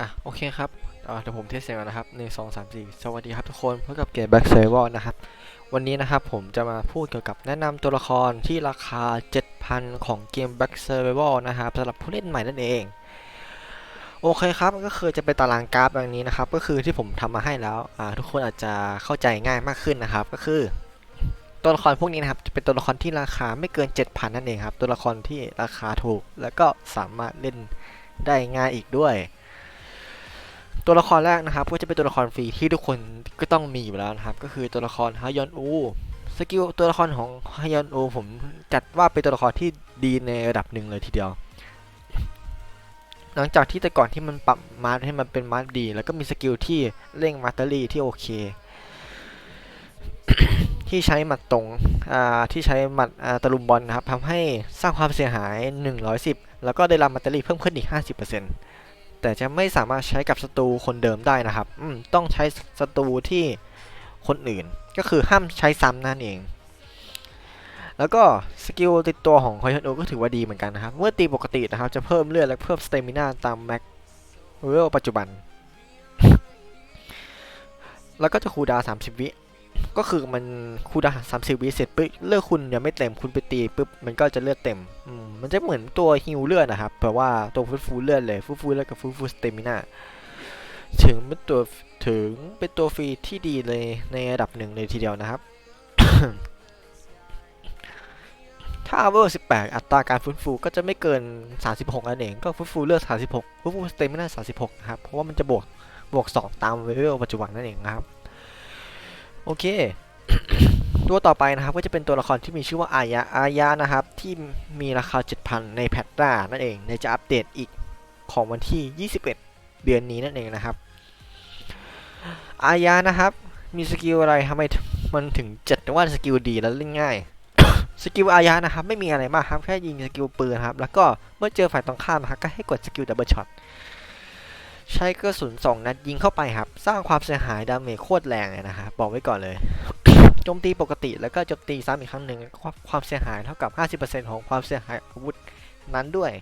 อะโอเคครับเดี๋ยวผมเทสเสียงก่อนนะครับหนึ่งสองสามสี่สวัสดีครับทุกคนพบกับเกม Back Server นะครับ วันนี้นะครับผมจะมาพูดเกี่ยวกับแนะนำตัวละครที่ราคา 7,000 ของเกม Back Server นะครับสำหรับผู้เล่นใหม่นั่นเอง โอเคครับก็คือจะเป็นตารางกราฟอย่างนี้นะครับ ก็คือที่ผมทำมาให้แล้วทุกคนอาจจะเข้าใจง่ายมากขึ้นนะครับ ก็คือ ตัวละครพวกนี้นะครับจะเป็นตัวละครที่ราคาไม่เกิน 7,000 นั่นเองครับ ตัวละครที่ราคาถูก แล้วก็สามารถเล่นได้ง่ายอีกด้วย ตัวละครแรกนะครับ ก็จะเป็นตัวละครฟรีที่ทุกคนก็ต้องมีอยู่แล้วนะครับ ก็คือตัวละครฮายอนอูสกิลตัวละครของฮายอนอูผมจัดว่าเป็นตัวละครที่ดีในระดับหนึ่งเลยทีเดียว หลังจากที่แต่ก่อนที่มันปรับมาร์ทให้มันเป็นมาร์ทดี แล้วก็มีสกิลที่เร่งมาร์ตเตอรี่ที่โอเค ที่ใช้หมัดตรงที่ใช้หมัดตะลุมบอลนะครับทำให้สร้างความเสียหาย 110 แล้วก็ได้รับแบตเตอรี่เพิ่มขึ้นอีก 50% แต่จะไม่สามารถใช้กับศัตรูคนเดิมได้นะครับอืมต้องใช้ศัตรูที่คนอื่น ก็คือห้ามใช้ซ้ำนั่นเอง แล้วก็สกิลติดตัวของคอยฮันโอก็ถือว่าดีเหมือนกันนะครับ เมื่อตีปกตินะครับจะเพิ่มเลือดและเพิ่มสเตมินาตามแม็กเวลปัจจุบัน แล้วก็จะคูดาว30 วิ ก็คือมันคูลดาวน์30วิเสร็จปุ๊บเลือดคุณยังไม่เต็มคุณไปตีปุ๊บมันก็จะเลือดเต็มมมันจะเหมือนตัวฮิวเลือดนะครับแปลว่าตัวฟื้นฟูเลือดเลยฟื้นฟูเลือดกับฟื้นฟูสเตมินาถึงเป็นตัวถึงเป็นตัวฟรีที่ดีเลยในระดับหนึ่งเลยทีเดียวนะครับ ถ้าเวอร์18 อัตราการฟื้นฟูก็จะไม่เกิน 36นั่นเองก็ฟื้นฟูเลือด36ฟื้นฟูสเตมินา36นะครับเพราะว่ามันจะบวกบวก 2 ตามเวลปัจจุบันนั่นเองนะครับ โอเค ตัวต่อไปนะครับก็จะเป็นตัวละครที่มีชื่อว่าอายะอายะนะครับ ที่มีราคา 7,000 ในแพทด้านั่นเองในจะอัปเดตอีกของวันที่ 21 เดือนนี้นั่นเองนะครับ อายะนะครับมีสกิลอะไรทำไมมันถึงจัดว่าสกิลดีและเล่นง่ายสกิลอายะนะครับไม่มีอะไรมากครับแค่ยิงสกิลปืนครับแล้วก็เมื่อเจอฝ่ายตรงข้ามนะครับก็ให้กดสกิลดับเบิลช็อต ใช้กระสุนสองนัดยิงเข้าไปครับ สร้างความเสียหายดาเมจโคตรแรงเลยนะครับบอกไว้ก่อนเลยโจมตีปกติแล้วก็โจมตีซ้ำอีกครั้งหนึ่งความความเสียหายเท่ากับ 50%ของความเสียหายอาวุธนั้นด้วย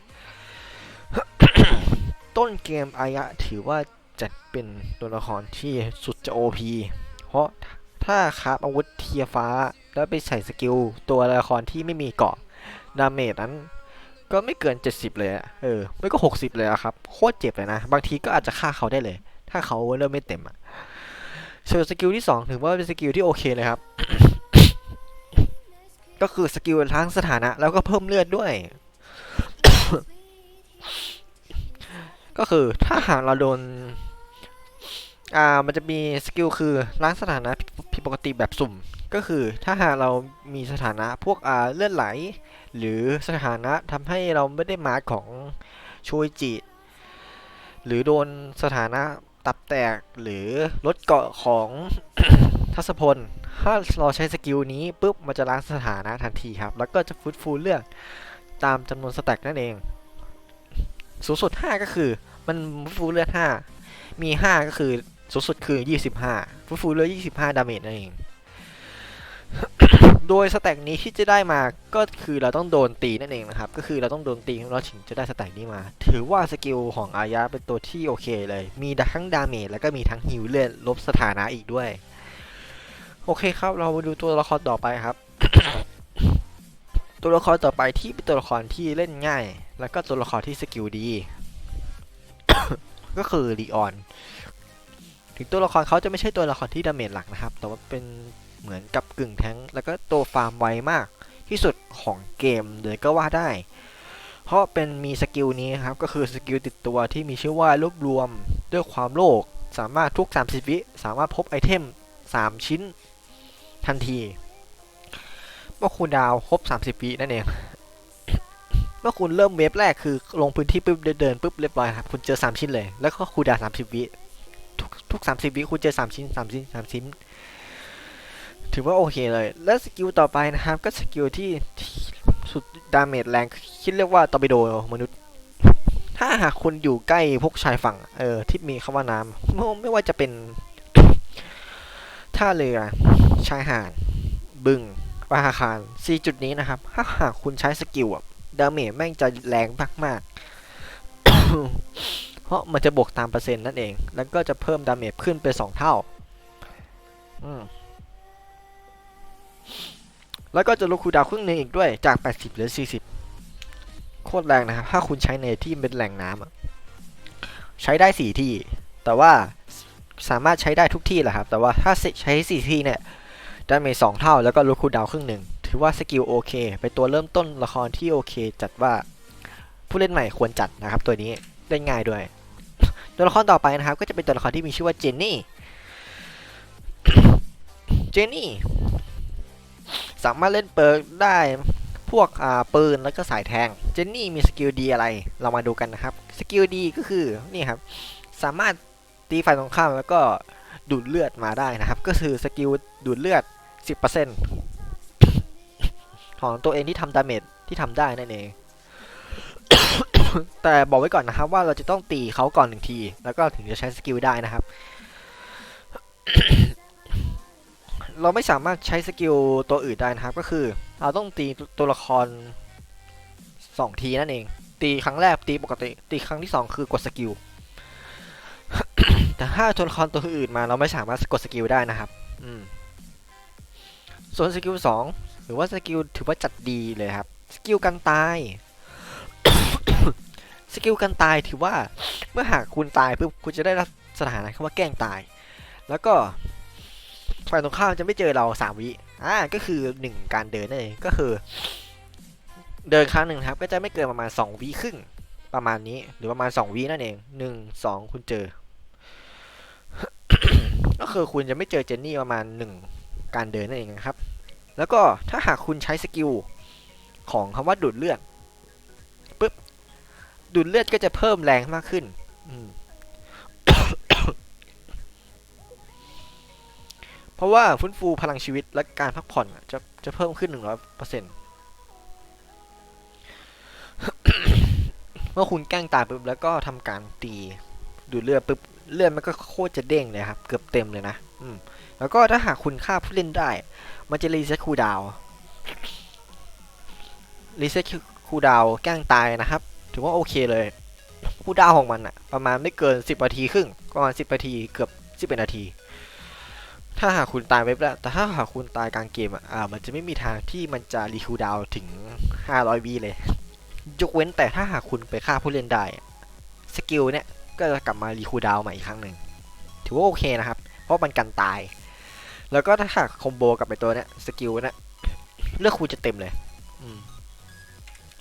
ต้นเกมอายะถือว่าจัดเป็นตัวละครที่สุดจะ OP เพราะถ้าคาบอาวุธเทียฟ้า แล้วไปใส่สกิลตัวละครที่ไม่มีเกาะดาเมจนั้น ก็ไม่เกิน 70 เลยอะเออ ไม่ก็ 60 เลยอะครับ โคตรเจ็บเลยนะ บางทีก็อาจจะฆ่าเขาได้เลย ถ้าเขาเริ่มไม่เต็มอะส่วนสกิลที่ 2 ถือว่าเป็นสกิลที่โอเคเลยครับ ก็คือสกิลทั้งสถานะ แล้วก็เพิ่มเลือดด้วย ก็คือถ้าหากเราโดน อ่า มันจะมีสกิลคือล้างสถานะผิดปกติแบบสุ่ม ก็คือถ้าหากเรามีสถานะพวกอ่าเลือดไหล หรือสถานะทำให้เราไม่ได้มาของโชยจิหรือโดนสถานะตับแตกหรือลดเกาะของทัศพล ถ้าเราใช้สกิลนี้ปุ๊บมันจะล้างสถานะทันทีครับ แล้วก็จะฟื้นฟูเลือดตามจำนวนสแต็กนั่นเอง สูงสุด 5 ก็คือมันฟื้นฟูเลือด5มี 5 ก็คือสูงสุดคือ 25ฟื้นฟูเลือด25 ดาเมจนั่นเอง โดยสแต็กนี้ที่จะได้มาก็คือเราต้องโดนตีนั่นเองนะครับ ก็คือเราต้องโดนตีเราถึงจะได้สแต็กนี้มา ถือว่าสกิลของอายะเป็นตัวที่โอเคเลย มีทั้งดาเมจแล้วก็มีทั้งฮิวเลือดลบสถานะอีกด้วย โอเคครับ เรามาดูตัวละครต่อไปครับ ตัวละครต่อไปที่เป็นตัวละครที่เล่นง่าย แล้วก็ตัวละครที่สกิลดี ก็คือลีออนถึงตัวละครเขาจะไม่ใช่ตัวละครที่ดาเมจหลักนะครับ แต่ว่าเป็น เหมือนกับกึ่งแท้งแล้วก็ตัวฟาร์มไวมากที่สุดของเกมเลยก็ว่าได้ เพราะเป็นมีสกิลนี้ครับ ก็คือสกิลติดตัวที่มีชื่อว่ารวบรวมด้วยความโลภสามารถทุก 30 วิสามารถพบไอเทม 3 ชิ้นทันทีเมื่อคุณดาวครบ 30 วินั่นเอง เมื่อคุณเริ่มเวฟแรกคือลงพื้นที่ปุ๊บเดินปุ๊บเรียบร้อยครับ คุณเจอ 3 ชิ้นเลย แล้วก็คูดาว 30 วิทุกทุก 30 วิคุณเจอ 3 ชิ้น 3 ชิ้น 3 ชิ้น ถือว่าโอเคเลย และสกิลต่อไปนะครับ ก็สกิลที่สุดดาเมจแรงคิดเรียกว่าตอร์ปิโดมนุษย์ ถ้าหากคุณอยู่ใกล้พวกชายฝั่ง เออ ที่มีคำว่าน้ำไม่ไม่ว่าจะเป็นท่าเรือ ชายหาด บึงปาอาคาร4จุดนี้นะครับ ถ้าหากคุณใช้สกิลดาเมจแม่งจะแรงมากๆเพเพราะมันจะบวกตามเปอร์เซ็นต์นั่นเอง แล้วก็จะเพิ่มดาเมจขึ้นเป็น2เท่า อืม แล้วก็จะลดคูดาวครึ่งหนึงอีกด้วยจาก 80เหลือ 40 โคตรแรงนะครับ ถ้าคุณใช้ในที่เป็นแหล่งน้ำใช้ได้ 4 ที่ แต่ว่าสามารถใช้ได้ทุกที่แหละครับ แต่ว่าถ้าใช้ 4 ที่เนี่ยดาเมจ2เท่าแล้วก็ลดคูดาวครึ่งหนึ่งถือว่าสกิลโอเค เป็นตัวเริ่มต้นละครที่โอเค จัดว่าผู้เล่นใหม่ควรจัดนะครับ ตัวนี้เล่นง่ายด้วย ตัวละครต่อไปนะครับ ก็จะเป็นตัวละครที่มีชื่อว่าเจนนี่ เจนนี่ สามารถเล่นเปิร์กได้พวกอาปืนแล้วก็สายแทง เจนนี่มีสกิลดีอะไร เรามาดูกันนะครับ สกิลดีก็คือนี่ครับ สามารถตีฝ่ายตรงข้ามแล้วก็ดูดเลือดมาได้นะครับ ก็คือสกิลดูดเลือด 10%ของตัวเองที่ทำดาเมจที่ทำได้นั่นเอง แต่บอกไว้ก่อนนะครับว่าเราจะต้องตีเขาก่อนหนึ่งที แล้วก็ถึงจะใช้สกิลได้นะครับ เราไม่สามารถใช้สกิลตัวอื่นได้นะครับ ก็คือ เราต้องตีตัวละครสองทีนั่นเอง ตีครั้งแรกตีปกติ ตีครั้งที่สองคือกดสกิล แต่ถ้าตัวละครตัวอื่นมาเราไม่สามารถกดสกิลได้นะครับ อืม ส่วนสกิลสองหรือว่าสกิลถือว่าจัดดีเลยครับ สกิลกันตาย สกิลกันตายถือว่าเมื่อหากคุณตายปุ๊บคุณจะได้รับสถานะคำว่าแกล้งตาย แล้วก็ ฝ่ายตรงข้ามจะไม่เจอเราสามวิอ่าก็คือหนึ่งการเดินนั่นเองก็คือ เดินครั้งหนึ่งครับ ก็จะไม่เกินประมาณสองวิครึ่งประมาณนี้ หรือประมาณสองวินั่นเองหนึ่งสองคุณเจอ ก็คือคุณจะไม่เจอเจนนี่ประมาณหนึ่งการเดินนั่นเองนะครับ แล้วก็ถ้าหากคุณใช้สกิลของคำว่าดูดเลือดปุ๊บดูดเลือดก็จะเพิ่มแรงมากขึ้น อืม เพราะว่าฟื้นฟูพลังชีวิตและการพักผ่อนจะจะเพิ่มขึ้น 100%เมื่อคุณแกล้งตายปุ๊บแล้วก็ทำการตีดูดเลือดปุ๊บเลือดมันก็โคตรจะเด้งเลยครับ เกือบเต็มเลยนะอืมแล้วก็ถ้าหากคุณฆ่าผู้เล่นได้ มันจะรีเซ็ตคูดาวรีเซ็ตคูดาวแกล้งตายนะครับ ถือว่าโอเคเลยคูดาวของมันอะประมาณไม่เกิน 10นาทีครึ่งประมาณ 10นาทีเกือบ 11นาที ถ้าหากคุณตายไปแล้ว แต่ถ้าหากคุณตายกลางเกมอะอ่ามันจะไม่มีทางที่มันจะรีคูลดาวน์ถึง 500วีเลย ยกเว้นแต่ถ้าหากคุณไปฆ่าผู้เล่นได้ สกิลเนี่ยก็จะกลับมารีคูลดาวน์ใหม่อีกครั้งหนึ่ง ถือว่าโอเคนะครับ เพราะมันกันตาย แล้วก็ถ้าหากคอมโบกับไอตัวเนี้ยสกิลเนี่ยเลือกคูณจะเต็มเลย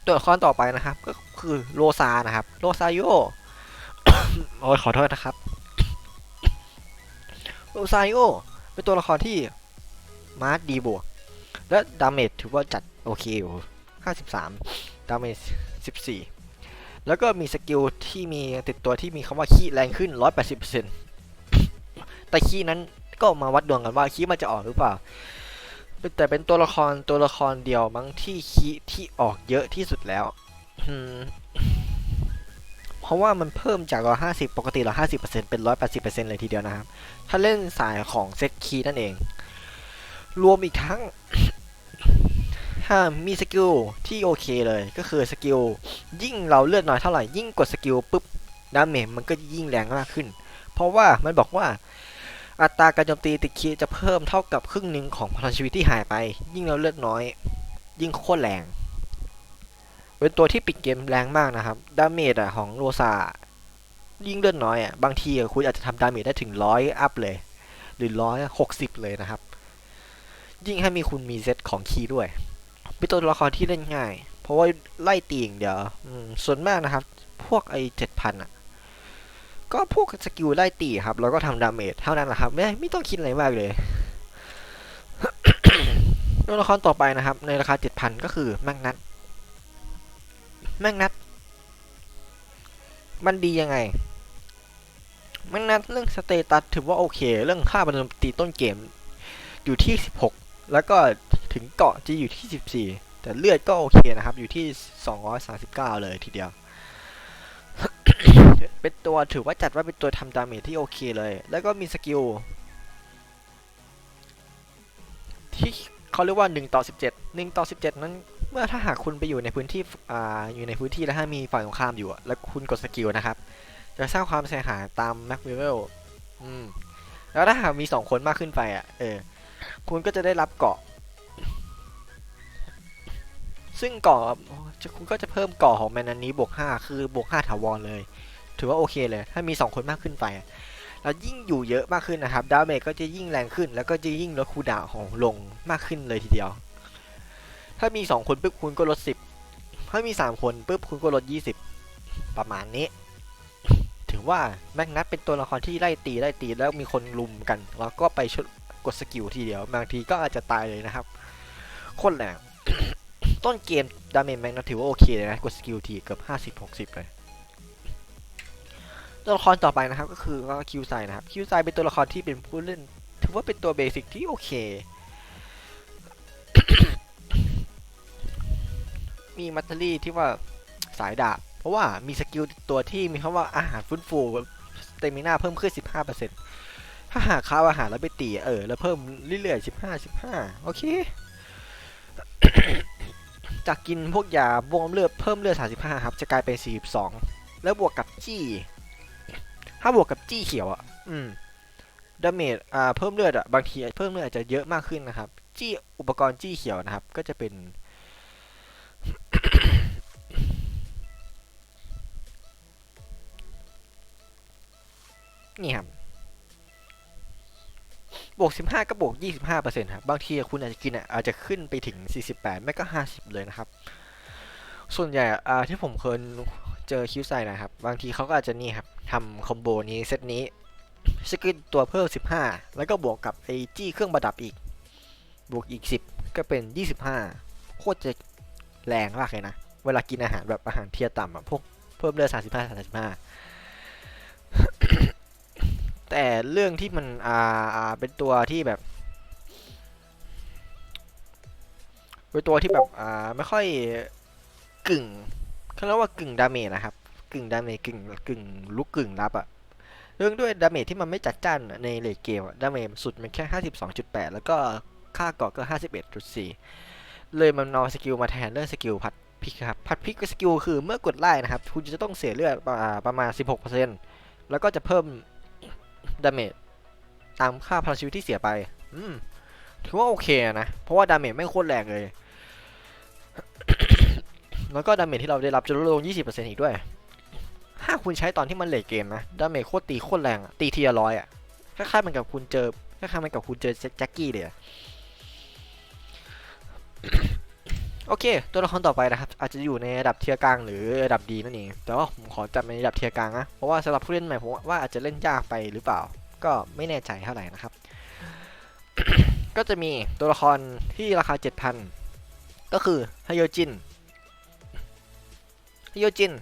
ตัวละครต่อไปนะครับ ก็คือโรซานะครับโรซาโยโอ้ยขอโทษนะครับโรซาโย เป็นตัวละครที่มาร์ดีบวก และดาเมจถือว่าจัดโอเคอยู่ 53 ดาเมจ 14 แล้วก็มีสกิลที่มีติดตัวที่มีคำว่าขี้แรงขึ้น 180%แต่ขี้นั้นก็มาวัดดวงกันว่าขี้มันจะออกหรือเปล่า แต่เป็นตัวละครตัวละครเดียวมั้งที่ขี้ที่ออกเยอะที่สุดแล้ว เพราะว่ามันเพิ่มจาก 150 ปกติ 150%เป็น 180%เลยทีเดียวนะครับ ถ้าเล่นสายของเซตคีนั่นเอง รวมอีกทั้ง ถ้ามีสกิลที่โอเคเลยก็คือสกิลยิ่งเราเลือดน้อยเท่าไหร่ยิ่งกดสกิลปุ๊บดาเมจมันก็ยิ่งแรงมากขึ้น เพราะว่ามันบอกว่าอัตราการโจมตีติดคีจะเพิ่มเท่ากับครึ่งหนึ่งของพลังชีวิตที่หายไป ยิ่งเราเลือดน้อย ยิ่งโคตรแรง เป็นตัวที่ปิดเกมแรงมากนะครับดาเมจอะของโรซายิ่งเลือดน้อยอะบางทีคุณอาจจะทำดาเมจได้ถึงร้อยอัพเลย หรือร้อยหกสิบเลยนะครับ ยิ่งให้มีคุณมีเซตของคีย์ด้วย เป็นตัวละครที่เล่นง่าย เพราะว่าไล่ตีอย่างเดียวส่วนมากนะครับ พวกไอ้เจ็ดพันอะก็พวกสกิลไล่ตีครับแล้วก็ทำดาเมจเท่านั้นแหละครับไม่ไม่ต้องคิดอะไรมากเลยตัวละครต่อไปนะครับ ในราคาเจ็ดพันก็คือแมกนัท แมกนัทมันดียังไงแมกนัทเรื่องสเตตัสถือว่าโอเค เรื่องค่าบรรตีต้นเกม อยู่ที่สิบหกแล้วก็ถึงเกาะจะอยู่ที่ 14 แต่เลือดก็โอเคนะครับ อยู่ที่ 239 เลยทีเดียว เป็นตัวถือว่าจัดว่าเป็นตัวทำดาเมจที่โอเคเลย แล้วก็มีสกิลที่เขาเรียกว่า 1 ต่อ 17 1 ต่อ 17 นั้น เมื่อถ้าหากคุณไปอยู่ในพื้นที่อ่าอยู่ในพื้นที่แล้วถ้ามีฝ่ายตรงข้ามอยู่อะแล้วคุณกดสกิลนะครับ จะสร้างความเสียหายตามแม็กวิเวลอืมแล้วถ้าหากมีสองคนมากขึ้นไปอะเออ คุณก็จะได้รับเกาะ ซึ่งเกาะคุณก็จะเพิ่มเกาะของแมนอันนี้บวกห้าคือบวกห้าถาวรเลย ถือว่าโอเคเลย ถ้ามีสองคนมากขึ้นไปแล้วยิ่งอยู่เยอะมากขึ้นนะครับดาเมจก็จะยิ่งแรงขึ้น แล้วก็จะยิ่งลดคูดาวของลงมากขึ้นเลยทีเดียว ถ้ามีสองคนปุ๊บคุณก็ลดสิบถ้ามีสามคนปุ๊บคุณก็ลดยี่สิบประมาณนี้ ถือว่าแม็กนัทเป็นตัวละครที่ไล่ตีไล่ตีแล้วมีคนลุมกัน แล้วก็ไปชดกดสกิลทีเดียว บางทีก็อาจจะตายเลยนะครับโคตรแรงต้นเกมดาเมจแม็กนัทถือว่าโอเคเลยนะ กดสกิลทีเกือบห้าสิบหกสิบเลยตัวละครต่อไปนะครับก็คือคิวไซนะครับคิวไซเป็นตัวละครที่เป็นผู้เล่น ถือว่าเป็นตัวเบสิกที่โอเค มีมัตเตอรี่ที่ว่าสายดาบ เพราะว่ามีสกิลตัวที่มีคำว่าอาหารฟื้นฟูสเตมิน่าเพิ่มขึ้น 15%ถ้าหากข้าวอาหารแล้วไปตีเออ แล้วเพิ่มเรื่อยๆ 15 15 โอเค จากกินพวกยาบวมเลือดเพิ่มเลือด 35 ครับ จะกลายเป็น 42 แล้วบวกกับจี้ ถ้าบวกกับจี้เขียวอะ อืมดาเมจอ่าเพิ่มเลือดอะ บางทีเพิ่มเลือดอาจจะเยอะมากขึ้นนะครับ จี้อุปกรณ์จี้เขียวนะครับ ก็จะเป็น นี่ครับ บวก 15 ก็บวก 25%ครับ บางทีคุณอาจจะกินอะอาจจะขึ้นไปถึง 48 ไม่ก็ 50 เลยนะครับ ส่วนใหญ่อ่าที่ผมเคยเจอคิวไซนะครับ บางทีเขาก็อาจจะนี่ครับทำคอมโบนี้เซตนี้สกิลตัวเพิ่ม 15 แล้วก็บวกกับไอจี้เครื่องประดับอีก บวกอีก 10 ก็เป็น 25 โคตรจะ แรงมากเลยนะ เวลากินอาหารแบบอาหารเทียต่ำอะพวกเพิ่มเลือด35 35แต่เรื่องที่มันอ่าอ่าเป็นตัวที่แบบเป็นตัวที่แบบอ่าไม่ค่อยกึ่งเขาเรียกว่ากึ่งดาเมจนะครับ กึ่งดาเมจกึ่งกึ่งลุกกึ่งรับอะเรื่องด้วยดาเมจที่มันไม่จัดจ้านในเลทเกมดาเมจสุดมันแค่ 52.8 แล้วก็ค่าเกาะก็ 51.4 เลยมันเอาสกิลมาแทนเรื่องสกิลพัดพลิกครับพัดพลิกสกิลคือเมื่อกดไล่นะครับ คุณจะต้องเสียเลือดประอ่าประมาณ 16%แล้วก็จะเพิ่มดาเมจตามค่าพลังชีวิตที่เสียไป อืมถือว่าโอเคนะ เพราะว่าดาเมจไม่งโคตรแรงเลย แล้วก็ดาเมจที่เราได้รับจะลดลง 20%อีกด้วย ถ้าคุณใช้ตอนที่มันเลทเกมนะ ดาเมจโคตรตีโคตรแรงตีทีละร้อยอะ คล้ายๆเหมันกับคุณเจอ คล้ายๆเหมันกับคุณเจอแจ็คกี้เลยอะ โอเค ตัวละครต่อไปนะครับ อาจจะอยู่ในระดับเทียร์กลางหรือระดับดีนั่นเอง แต่ว่าผมขอจัดในระดับเทียร์กลางนะ เพราะว่าสำหรับผู้เล่นใหม่ผมว่าอาจจะเล่นยากไปหรือเปล่า ก็ไม่แน่ใจเท่าไหร่นะครับ ก็จะมีตัวละครที่ราคา 7,000 ก็คือฮโยจินฮโยจิน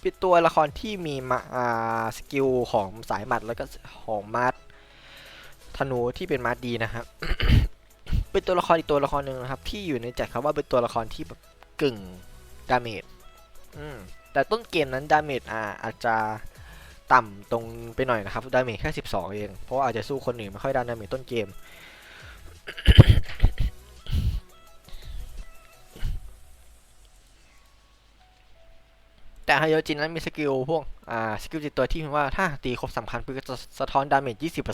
เป็นตัวละครที่มีมาสกิลของสายหมัดแล้วก็ของมาร์ท ธนูที่เป็นมาดีนะครับ เป็นตัวละครอีกตัวละครหนึ่งนะครับ ที่อยู่ในจัดคำว่าเป็นตัวละครที่แบบกึ่งดาเมจอืมแต่ต้นเกมนั้นดาเมจอาอาจจะต่ำตรงไปหน่อยนะครับดาเมจแค่12 เอง เพราะาอาจจะสู้คนอื่นไม่ค่อยได้ดาเมจต้นเกม แต่ฮายโอจินนั้นมีสกิลพวก อ่า สกิลจิตตัวที่ว่าถ้าตีครบสำคัญปุ๊บก็จะสะท้อนดาเมจ 20%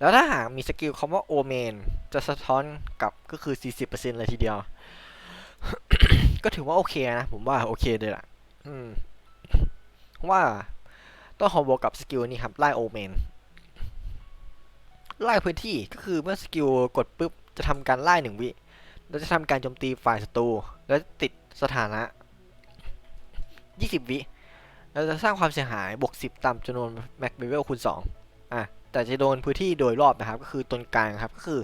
แล้วถ้าหากมีสกิลคำว่าโอเมนจะสะท้อนกลับก็คือ 40%เลยทีเดียว ก็ถือว่าโอเคนะ ผมว่าโอเคเลยล่ะ อืม ว่าต้องคอมโบกับสกิลนี้ครับ ไล่โอเมน ไล่พื้นที่ก็คือเมื่อสกิลกดปุ๊บ จะทำการไล่หนึ่งวิ แล้วจะทำการโจมตีฝ่ายศัตรู แล้วติดสถานะ 20 วิแล้วจะสร้างความเสียหายบวก10 ตามจำนวนแม็กเบเวลคูณ2อะ แต่จะโดนพื้นที่โดยรอบนะครับ ก็คือตนกลางครับก็คือ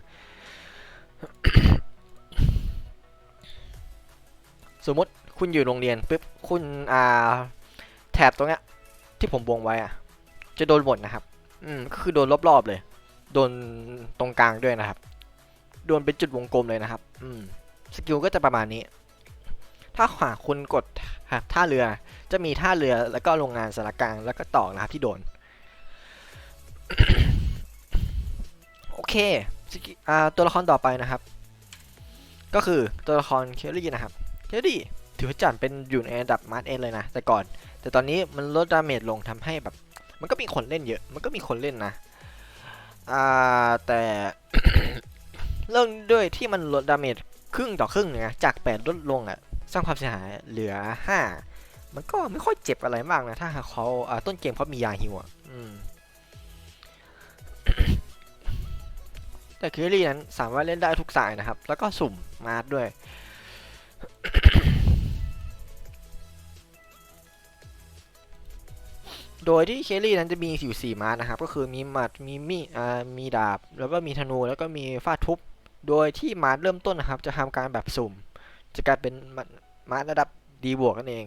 สมมติคุณอยู่โรงเรียนปุ๊บคุณอ่าแถบตรงเนี้ยที่ผมวงไว้อะ จะโดนหมดนะครับ อืมก็คือโดนรอบๆเลย โดนตรงกลางด้วยนะครับ โดนเป็นจุดวงกลมเลยนะครับ อืมสกิลก็จะประมาณนี้ ถ้าหากคุณกดท่าเรือจะมีท่าเรือแล้วก็โรงงานสารกลางแล้วก็ต่อนะครับที่โดน เคสกิอ่าตัวละครต่อไปนะครับ ก็คือตัวละครเคลลี่นะครับเคลลี่ถือว่าจัดเป็นอยู่ในอันดับมาร์ทเอนเลยนะ แต่ก่อน แต่ตอนนี้มันลดดาเมจลงทำให้แบบ มันก็มีคนเล่นเยอะ มันก็มีคนเล่นนะ อ่า แต่เรื่องด้วยที่มันลดดาเมจครึ่งต่อครึ่งเนี่ยนะจาก 8 ลดลงอะ่ะ สร้างความเสียหายเหลือ 5 มันก็ไม่ค่อยเจ็บอะไรมากนะ ถ้าเขาต้นเกมเขามียาฮิวอะ แต่คิรี่นั้นสามารถเล่นได้ทุกสายนะครับ แล้วก็สุ่มมาร์ด้วย โดยที่เคลลี่นั้นจะมีอยู่4มาร์ทนะครับ ก็คือมีหมัดมีมีอ่ามีดาบ แล้วก็มีธนู แล้วก็มีฟาดทุบ โดยที่มาร์ทเริ่มต้นนะครับ จะทำการแบบสุ่ม จะกลายเป็นมาร์ทมาร์ทระดับดีบวกนั่นเอง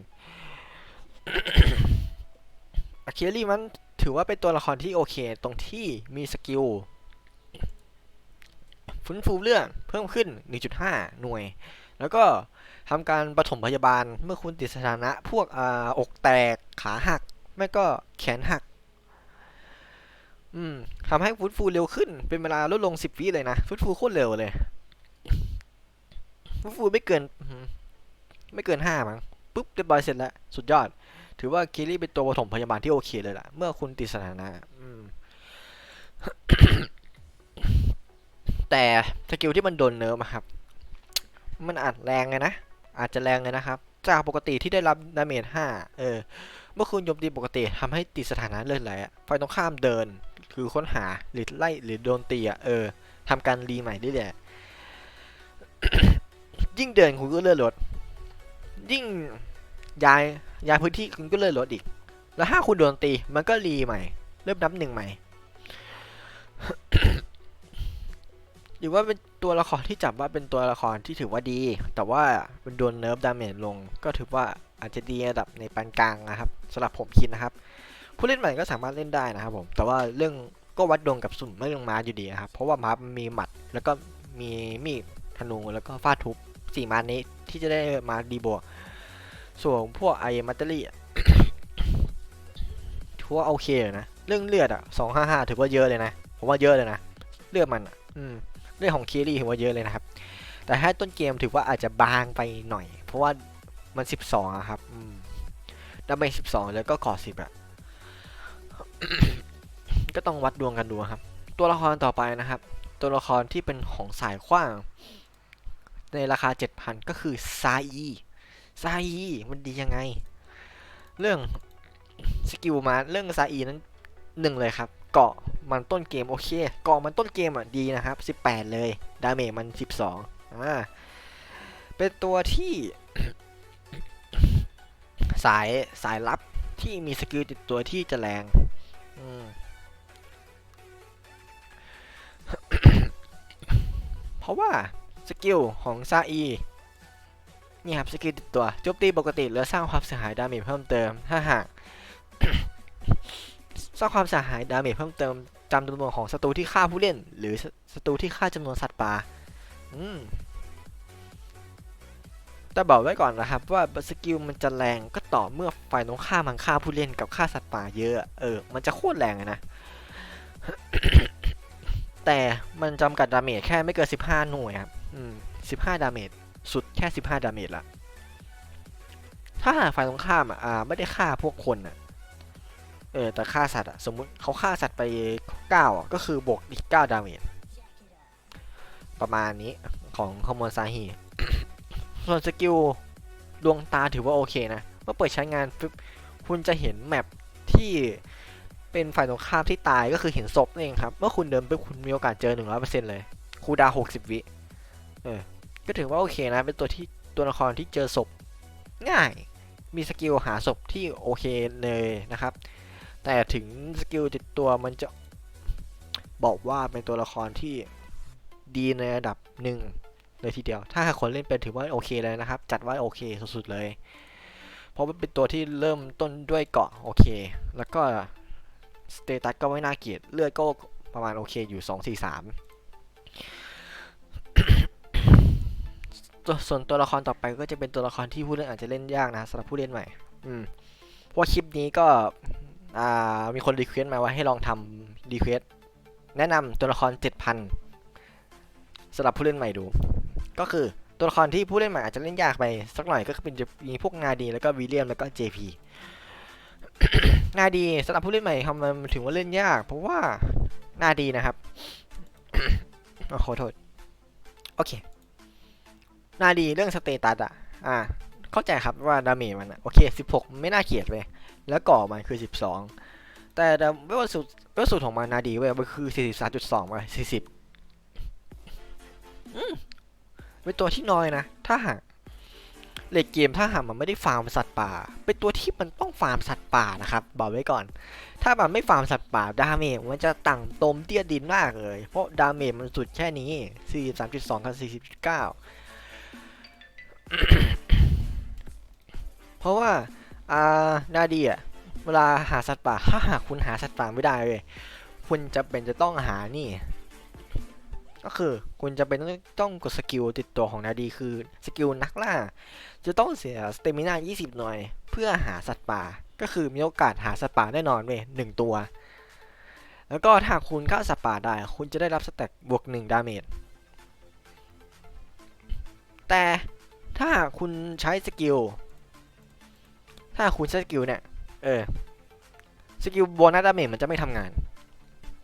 อะเคลลี่มันถือว่าเป็นตัวละครที่โอเค ตรงที่มีสกิล ฟื้นฟูเลือดเพิ่มขึ้น 1.5 หน่วย แล้วก็ทำการปฐมพยาบาลเมื่อคุณติดสถานะ พวกอ่าอกแตกขาหัก ไม่ก็แขนหัก อืมทำให้ฟื้นฟูเร็วขึ้น เป็นเวลาลดลง 10 วิเลยนะฟื้นฟูโคตรเร็วเลยฟื้นฟูไม่เกิน ไม่เกิน 5 มั้งปุ๊บเรียบร้อยเสร็จแล้ว สุดยอด ถือว่าคิรี่เป็นตัวปฐมพยาบาลที่โอเคเลยล่ะ เมื่อคุณติดสถานะ อืม แต่สกิลที่มันโดนเนิร์ฟอะครับ มันอาจแรงไงนะ อาจจะแรงเลยนะครับ จากปกติที่ได้รับดาเมจ5เออ เมื่อคุณโจมตีปกติทำให้ติดสถานะเลือนไหละฝ่ายตรงข้ามเดิน คือค้นหาหรือไล่หรือโดนตีอะเออทำการรีใหม่ได้เลยยิ่งเดินคุณก็เลื่อนลดยิ่งย้ายย้ายพื้นที่คุณก็เลื่อนลดอีก แล้วถ้าคุณโดนตีมันก็รีใหม่ เริ่มนับหนึ่งใหม่ หรือว่าเป็นตัวละครที่จับว่าเป็นตัวละครที่ถือว่าดี แต่ว่ามันโดนเนิร์ฟดาเมจลง ก็ถือว่าอาจจะดีระดับในปานกลางนะครับสำหรับผมคิดนะครับ ผู้เล่นใหม่ก็สามารถเล่นได้นะครับผม แต่ว่าเรื่องก็วัดดวงกับสุ่มไม่ลงมาอยู่ดีนะครับ เพราะว่ามาร์มันมีหมัด แล้วก็มีมีดธนูแล้วก็ฟาดทุบสี่มานี้ที่จะได้มาดีบวก ส่วนพวกไอมัตเตอรี่ถือว่าโอเคเลยนะ เรื่องเลือดอะสองห้าห้าถือว่าเยอะเลยนะ ผมว่าเยอะเลยนะ เลือดมันอะ อืม เรื่องของเคลลี่ถือว่าเยอะเลยนะครับ แต่ถ้าต้นเกมถือว่าอาจจะบางไปหน่อย เพราะว่ามัน 12อะครับอืมดาเมจ12 แล้วก็ก่อ10อะก็ต้องวัดดวงกันดูครับ ตัวละครต่อไปนะครับ ตัวละครที่เป็นของสายขว้าง ในราคา 7,000 ก็คือซาอีซาอีมันดียังไง เรื่องสกิลมาเรื่องซาอีนั้นหนึ่งเลยครับ เกาะมันต้นเกมโอเคเกาะมันต้นเกมอะดีนะครับ 18 เลย ดาเมจมัน 12อ่าเป็นตัวที่ สายสายลับที่มีสกิลติดตัวที่จะแรงเพราะว่าสกิลของซาอีนี่ครับสกิลติดตัวโจมตีปกติแล้วสร้างความเสียหายดาเมจเพิ่มเติม ถ้าหาก สร้างความเสียหายดาเมจเพิ่มเติมจำจำนวนของศัตรูที่ฆ่าผู้เล่น หรือศัตรูที่ฆ่าจำนวนสัตว์ป่าอืมแต่บอกไว้ก่อนนะครับว่าสกิลมันจะแรงก็ต่อเมื่อฝ่ายตรงข้ามมันฆ่าผู้เล่นกับฆ่าสัตว์ป่าเยอะ เออ มันจะโคตรแรงนะ แต่มันจำกัดดาเมจแค่ไม่เกิน15 หน่วยครับ อืม 15 ดาเมจสุดแค่ 15 ดาเมจละ ถ้าหากฝ่ายตรงข้ามอะอ่าไม่ได้ฆ่าพวกคนอะ เออแต่ฆ่าสัตว์อะสมมุติเขาฆ่าสัตว์ไป9อะก็คือบวกอีก9ดาเมจประมาณนี้ของขโมยซาฮีส่วนสกิลดวงตาถือว่าโอเคนะ เมื่อเปิดใช้งานปุ๊บคุณจะเห็นแมปที่เป็นฝ่ายตรงข้ามที่ตายก็คือเห็นศพนั่นเองครับ เมื่อคุณเดินไปคุณมีโอกาสเจอ 100%เลยคูดา 60 วิเออก็ถือว่าโอเคนะ เป็นตัวที่ตัวละครที่เจอศพง่าย มีสกิลหาศพที่โอเคเลยนะครับ แต่ถึงสกิลติดตัวมันจะบอกว่าเป็นตัวละครที่ดีในระดับหนึ่งเลยทีเดียว ถ้าคนเล่นเป็นถือว่าโอเคเลยนะครับ จัดว่าโอเคสุดๆเลย เพราะว่าเป็นตัวที่เริ่มต้นด้วยเกาะโอเค แล้วก็สเตตัสก็ไม่น่าเกลียดเลือดก็ประมาณโอเคอยู่ 2 4 3ตัวส่วนตัวละครต่อไปก็จะเป็นตัวละครที่ผู้เล่นอาจจะเล่นยากนะสำหรับผู้เล่นใหม่ อืมเพราะคลิปนี้ก็ อ่ามีคนรีเควสต์มาว่าให้ลองทำรีเควสต์แนะนำตัวละคร 7,000สำหรับผู้เล่นใหม่ดู ก็คือตัวละครที่ผู้เล่นใหม่อาจจะเล่นยากไปสักหน่อยก็เป็นจะมีพวกนาดีแล้วก็วิลเลียมแล้วก็ JP นาดีสำหรับผู้เล่นใหม่ทำไมมันถึงว่าเล่นยาก เพราะว่านาดีนะครับขอโทษ โอเค นาดีเรื่องสเตตัสอะ อ่า เข้าใจครับว่าดาเมจมันอะโอเค 16 ไม่น่าเกลียดเว้ย แล้วก่อมันคือ 12 แต่เวลสุดเวลสุดของมันนาดีเว้ยมันคือ 43.2ไป40อืมเป็นตัวที่น้อยนะ ถ้าหากเลดเกมถ้าหากมันไม่ได้ฟาร์มสัตว์ป่า เป็นตัวที่มันต้องฟาร์มสัตว์ป่านะครับ บอกไว้ก่อน ถ้ามันไม่ฟาร์มสัตว์ป่าดาเมจมันจะต่างตมเตี้ยดินมากเลย เพราะดาเมจมันสุดแค่นี้ 43.2กับ40.9 เพราะว่า อ่านาดีอะ เวลาหาสัตว์ป่า ถ้าหากคุณหาสัตว์ป่าไม่ได้เลยคุณจะเป็นจะต้องหานี่ ก็คือคุณจะเป็นต้องต้องกดสกิลติดตัวของนาดีคือสกิลนักล่า จะต้องเสียสเตมินา20 หน่วย เพื่อหาสัตว์ป่า ก็คือมีโอกาสหาสัตว์ป่าแน่นอนเว้ยหนึ่งตัว แล้วก็ถ้าคุณฆ่าสัตว์ป่าได้ คุณจะได้รับสแต็กบวก1ดาเมจ แต่ถ้าคุณใช้สกิล ถ้าคุณใช้สกิลเนี่ย เออ สกิลโบนัสดาเมจมันจะไม่ทำงาน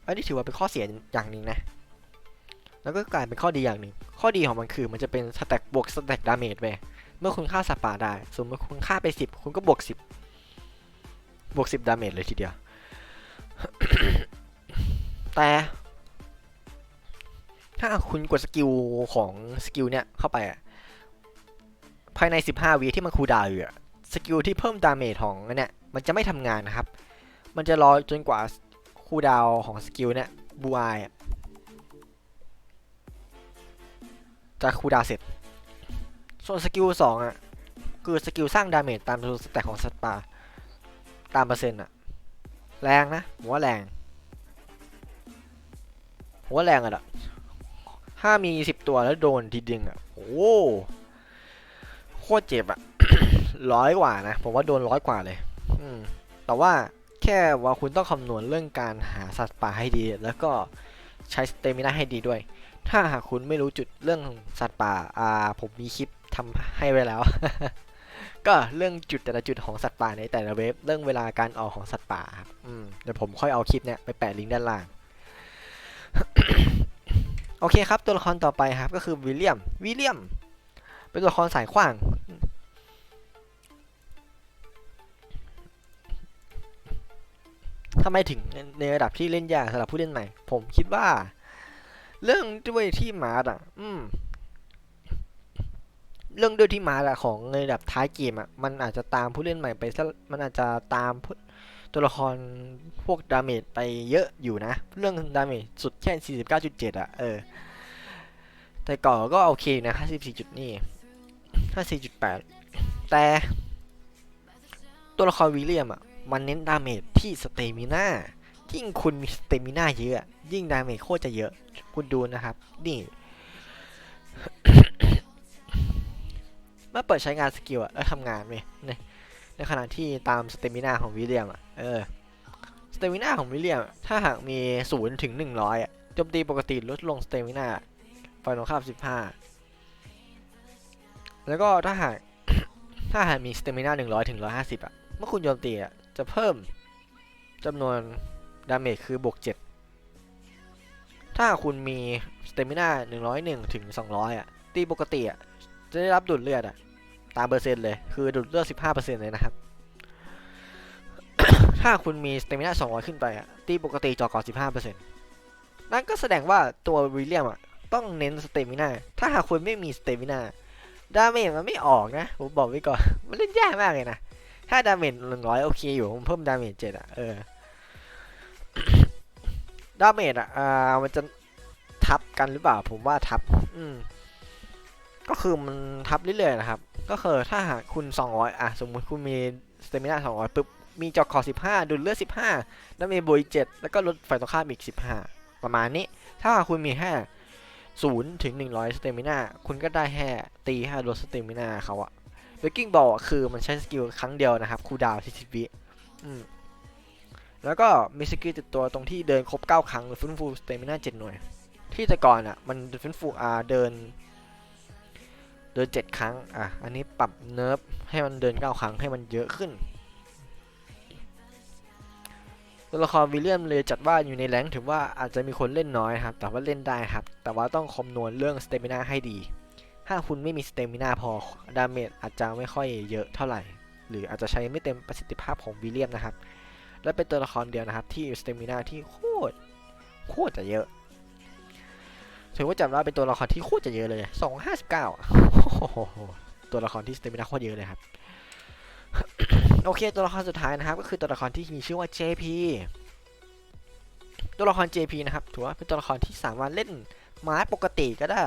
อันนี้ถือว่าเป็นข้อเสียอย่างหนึ่งนะ แล้วก็กลายเป็นข้อดีอย่างหนึ่ง ข้อดีของมันคือมันจะเป็นสแต็กบวกสแต็กดาเมจไป เมื่อคุณฆ่าสัตว์ป่าได้ สมมติคุณฆ่าไป10คุณก็บวก10บบวก10ดาเมจเลยทีเดียว แต่ถ้าคุณกดสกิลของสกิลเนี่ยเข้าไปภายใน 15วิที่มันคูลดาวอยู่อะ สกิลที่เพิ่มดาเมจของอันเนี่ยมันจะไม่ทำงานนะครับ มันจะรอจนกว่าคูดาวของสกิลเนี่ยบูอายอจะคูดาวเสร็จ ส่วนสกิลสองอะคือสกิลสร้างดาเมจตามตัวสแต็กของสัตว์ป่าตามเปอร์เซ็นต์อะ แรงนะผมว่าแรงผมว่าแรงอะละถ้ามีสิบตัวแล้วโดนทีดึงอะโอ้โหโคตรเจ็บอะ ร้อยกว่านะ ผมว่าโดนร้อยกว่าเลย อืม แต่ว่าแค่ว่าคุณต้องคำนวณเรื่องการหาสัตว์ป่าให้ดี แล้วก็ใช้สเตมินาให้ดีด้วย ถ้าหากคุณไม่รู้จุดเรื่องสัตว์ป่า อ่า ผมมีคลิปทำให้ไว้แล้ว ก็เรื่องจุดแต่ละจุดของสัตว์ป่าในแต่ละเว็บ เรื่องเวลาการออกของสัตว์ป่าครับ อืม เดี๋ยวผมค่อยเอาคลิปเนี้ยไปแปะลิงก์ด้านล่างโอเคครับตัวละครต่อไปครับก็คือวิลเลียมวิลเลียม เป็นตัวละครสายขว้าง ทำไมถึงในระดับที่เล่นยากสำหรับผู้เล่นใหม่ ผมคิดว่า เรื่องด้วยที่มาร์อะ อืม เรื่องด้วยที่มาร์ดอะของในระดับท้ายเกมอะ มันอาจจะตามผู้เล่นใหม่ไปซะมันอาจจะตามตัวละครพวกดาเมจไปเยอะอยู่นะ เรื่องดาเมจสุดแค่ 49.7 อะ เออ แต่ก่อนก็โอเคนะ 54จุดนี่54.8 แต่ตัวละครวิลเลียมอะ มันเน้นดาเมจที่สเตมิน่ายิ่งคุณมีสเตมิน่าเยอะ ยิ่งดาเมจโคตรจะเยอะ คุณดูนะครับ นี่ เมื่อเปิดใช้งานสกิลอะแล้วทำงานไหมในในขณะที่ตามสเตมิน่าของวิลเลียมอะเออสเตมิน่าของวิลเลียม ถ้าหากมีศูนย์ถึงหนึ่งร้อยอะโจมตีปกติลดลงสเตมิน่าฝ่ายตรงข้ามสิบห้าแล้วก็ถ้าหากถ้าหากมีสเตมิน่าหนึ่งร้อยถึงร้อยห้าสิบอะเมื่อคุณโจมตีอะ จะเพิ่มจำนวนดาเมจคือบวกเจ็ดถ้าคุณมีสเตมิน่าหนึ่งร้อยหนึ่งถึงสองร้อยอะตีปกติอะจะได้รับดูดเลือดอะตามเปอร์เซ็นต์เลย คือดูดเลือดสิบห้าเปอร์เซ็นเลยนะครับ ถ้าคุณมีสเตมิน่าสองร้อยขึ้นไปอะตีปกติจอก่อนสิบห้าเปอร์เซ็นนั่นก็แสดงว่าตัววิลเลียมอะต้องเน้นสเตมิน่า ถ้าหากคุณไม่มีสเตมิน่าดาเมจมันไม่ออกนะ ผมบอกไว้ก่อน มันเล่นยากมากเลยนะ ถ้าดาเมจหนึ่งร้อยโอเคอยู่ผมเพิ่มดาเมจเจ็ดอะเออดาเมจอะอ่ามันจะทับกันหรือเปล่า ผมว่าทับ อืม ก็คือมันทับเรื่อยๆนะครับ ก็คือถ้าหากคุณ200อะสมมุติคุณมีสเตมินา200ปุ๊บมีจอคอ15ดูดเลือด15แล้วมีบวย7แล้วก็ลดฝ่ายตรงข้ามอีก15ประมาณนี้ ถ้าหากคุณมีแค่0ถึง100สเตมินาคุณก็ได้แค่ตีแค่ลดสเตมินาเขาอะ เบกกิ้งบอลคือมันใช้สกิลครั้งเดียวนะครับคูดาวน์40วิอืมแล้วก็มีสกิลติดตัวตรงที่เดินครบ 9 ครั้งหรือฟื้นฟูสเตมินา7หน่วย ที่แต่ก่อนอะมันฟื้นฟูอาเดิน เดิน7ครั้งอะอันนี้ปรับเนิร์ฟให้มันเดิน 9 ครั้งให้มันเยอะขึ้นตัวละครวิลเลียมเลยจัดว่าอยู่ในแรงถือว่าอาจจะมีคนเล่นน้อยครับ แต่ว่าเล่นได้ครับ แต่ว่าต้องคำนวณเรื่องสเตมินาให้ดี ถ้าคุณไม่มีสเตมินาพอดาเมจอาจจะไม่ค่อยเยอะเท่าไหร่ หรืออาจจะใช้ไม่เต็มประสิทธิภาพของวิลเลียมนะครับ และเป็นตัวละครเดียวนะครับ ที่สเตมินาที่โคตรโคตรจะเยอะถือว่าจัดว่าเป็นตัวละครที่โคตรจะเยอะเลยสองห้าสิบเก้าตัวละครที่สเตมินาโคตรเยอะเลยครับ โอเค ตัวละครสุดท้ายนะครับ ก็คือตัวละครที่มีชื่อว่า JP ตัวละคร JP นะครับ ถือว่าเป็นตัวละครที่สามารถเล่นไม้ปกติก็ได้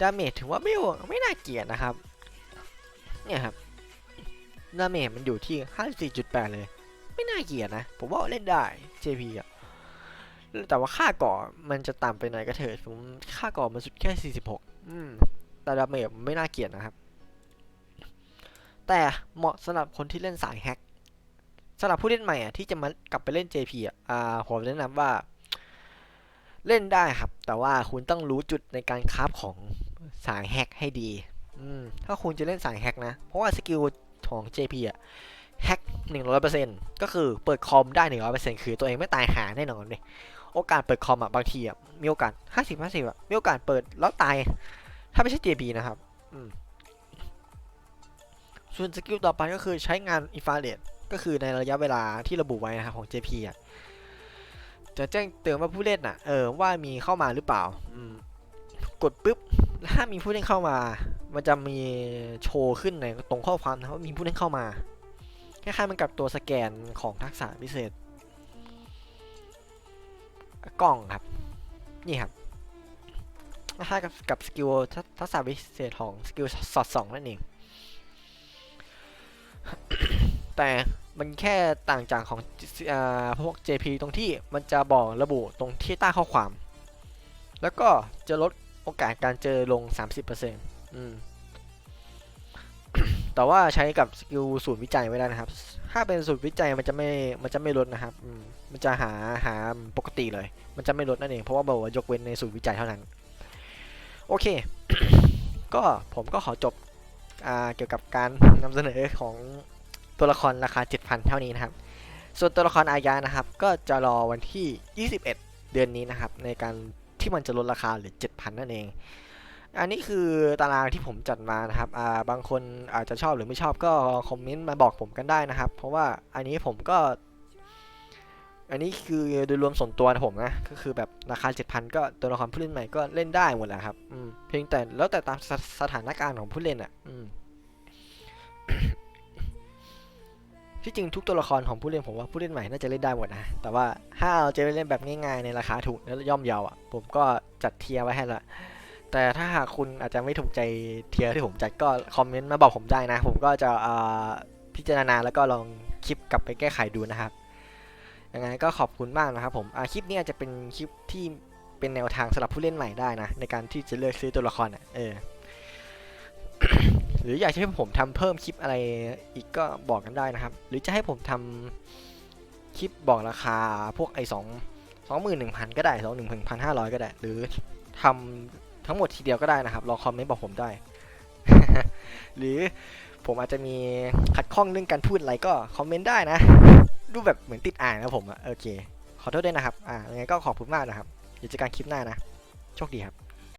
ดาเมจถือว่าไม่ไม่น่าเกลียดนะครับ เนี่ยครับดาเมจมันอยู่ที่ 54.8 เลย ไม่น่าเกลียดนะ ผมว่าเล่นได้ JP อะ แต่ว่าค่าก่อมันจะต่ำไปหน่อยก็เถิดผมค่าก่อมันสุดแค่ 46 อืม แต่ดาเมจไม่น่าเกลียดนะครับ แต่เหมาะสำหรับคนที่เล่นสายแฮกสำหรับผู้เล่นใหม่อะที่จะมากลับไปเล่น JP อะผมแนะนำว่า เล่นได้ครับ แต่ว่าคุณต้องรู้จุดในการคราฟของ สายแฮกให้ดีอืมถ้าคุณจะเล่นสายแฮกนะ เพราะว่าสกิลของ JP อะแฮก100%ก็คือเปิดคอมได้ 100%คือตัวเองไม่ตายหาแน่นอนเลยโอกาสเปิดคอมอะบางทีอะมีโอกาส 50 50อะมีโอกาสเปิดแล้วตาย ถ้าไม่ใช่ JP นะครับอืมส่วนสกิลต่อไปก็คือใช้งานอินฟราเรดก็คือในระยะเวลาที่ระบุไว้นะครับของ JP อะจะแจ้งเตือนว่าผู้เล่นอะเออว่ามีเข้ามาหรือเปล่าอืมกดปุ๊บ ถ้ามีผู้เล่นเข้ามา มันจะมีโชว์ขึ้นในตรงข้อความนะว่ามีผู้เล่นเข้ามาคล้ายๆมันกับตัวสแกนของทักษะพิเศษ กล้องครับ นี่ครับคล้ายๆกับกับสกิลทัทักษะพิเศษของสกิลสอดส่องนั่นเองแต่มันแค่ต่างจากของอพวก JP ตรงที่มันจะบอกระบุตรงที่ใต้ข้อความ แล้วก็จะลด โอกาสการเจอลง 30%อืม แต่ว่าใช้กับสกิลศูนย์วิจัยไม่ได้นะครับ ถ้าเป็นศูนย์วิจัยมันจะไม่ มันจะไม่ลดนะครับ มันจะหาหาปกติเลย มันจะไม่ลดนั่นเอง เพราะว่าบอกว่ายกเว้นในศูนย์วิจัยเท่านั้น โอเค ก็ผมก็ขอจบอ่าเกี่ยวกับการนำเสนอของตัวละครราคา 7,000 เท่านี้นะครับ ส่วนตัวละครอายานะครับ ก็จะรอวันที่ 21 เดือนนี้นะครับ ในการ ที่มันจะลดราคาเหรือ 7,000 นั่นเอง อันนี้คือตารางที่ผมจัดมานะครับอ่าบางคนอาจจะชอบหรือไม่ชอบก็คอมเมนต์มาบอกผมกันได้นะครับ เพราะว่าอันนี้ผมก็ อันนี้คือโดยรวมส่วนตัวผมนะ ก็คือแบบราคา 7,000 ก็ตัวละครผู้เล่นใหม่ก็เล่นได้หมดแหละครับเพียงแต่แล้วแต่ตามสสถานการณ์ของผู้เล่นอะ ที่จริงทุกตัวละครของผู้เล่นผมว่าผู้เล่นใหม่น่าจะเล่นได้หมดนะ แต่ว่าถ้าเราจะเล่นแบบง่ายๆในราคาถูกและย่อมเยาอะ ผมก็จัดเทียร์ไว้ให้ละ แต่ถ้าหากคุณอาจจะไม่ถูกใจเทียร์ที่ผมจัดก็คอมเมนต์มาบอกผมได้นะ ผมก็จะพิจารณาแล้วก็ลองคลิปกลับไปแก้ไขดูนะครับ ยังไงก็ขอบคุณมากนะครับผมคลิปนี้อาจจะเป็นคลิปที่เป็นแนวทางสำหรับผู้เล่นใหม่ได้นะ ในการที่จะเลือกซื้อตัวละครอะ เออ หรืออยากให้ผมทำเพิ่มคลิปอะไรอีกก็บอกกันได้นะครับ หรือจะให้ผมทำคลิปบอกราคาพวกไอ้สองสองหมื่นหนึ่งพันก็ได้สองหนึ่งพันห้าร้อยก็ได้ หรือทำทั้งหมดทีเดียวก็ได้นะครับลองคอมเมนต์บอกผมได้ หรือผมอาจจะมีขัดข้องเรื่องการพูดอะไรก็คอมเมนต์ได้นะดูแบบเหมือนติดอ่านนะผมอะโอเค ขอโทษด้วยนะครับ อ่ายังไงก็ขอบคุณมากนะครับเดี๋ยวเจอกันคลิปหน้านะ โชคดีครับ